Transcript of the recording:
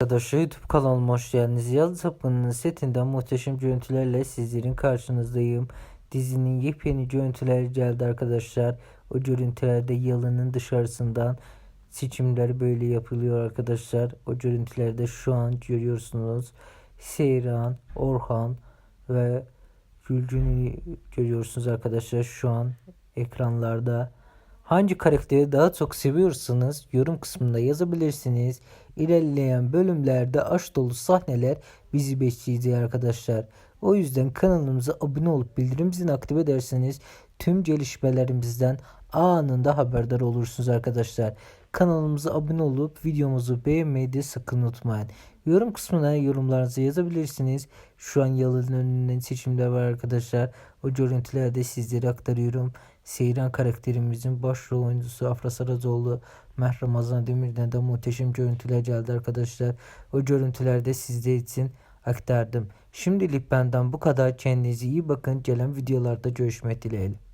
Arkadaşlar YouTube kanalıma hoş geldiniz. Yalı Sapkını'nın setinden muhteşem görüntülerle sizlerin karşınızdayım. Dizinin yepyeni görüntüleri geldi arkadaşlar. O görüntülerde Yalı'nın dışarısından seçimler böyle yapılıyor arkadaşlar. O görüntülerde şu an görüyorsunuz. Seyran, Orhan ve Gülcün'ü görüyorsunuz arkadaşlar şu an ekranlarda. Hangi karakteri daha çok seviyorsanız yorum kısmında yazabilirsiniz. İlerleyen bölümlerde aşk dolu sahneler bizi bekleyecek arkadaşlar. O yüzden kanalımıza abone olup bildirim zilini aktif ederseniz tüm gelişmelerimizden anında haberdar olursunuz arkadaşlar. Kanalımıza abone olup videomuzu beğenmeyi de sakın unutmayın. Yorum kısmına yorumlarınızı yazabilirsiniz. Şu an Yalı'nın önünden seçimler var arkadaşlar. O görüntüleri de sizlere aktarıyorum. Seyran karakterimizin başrol oyuncusu Afra Saracoğlu, Meh Ramazan Demir'den de muhteşem görüntüler geldi arkadaşlar. O görüntülerde sizler için aktardım. Şimdilik benden bu kadar. Kendinize iyi bakın. Gelen videolarda görüşmek dileğiyle.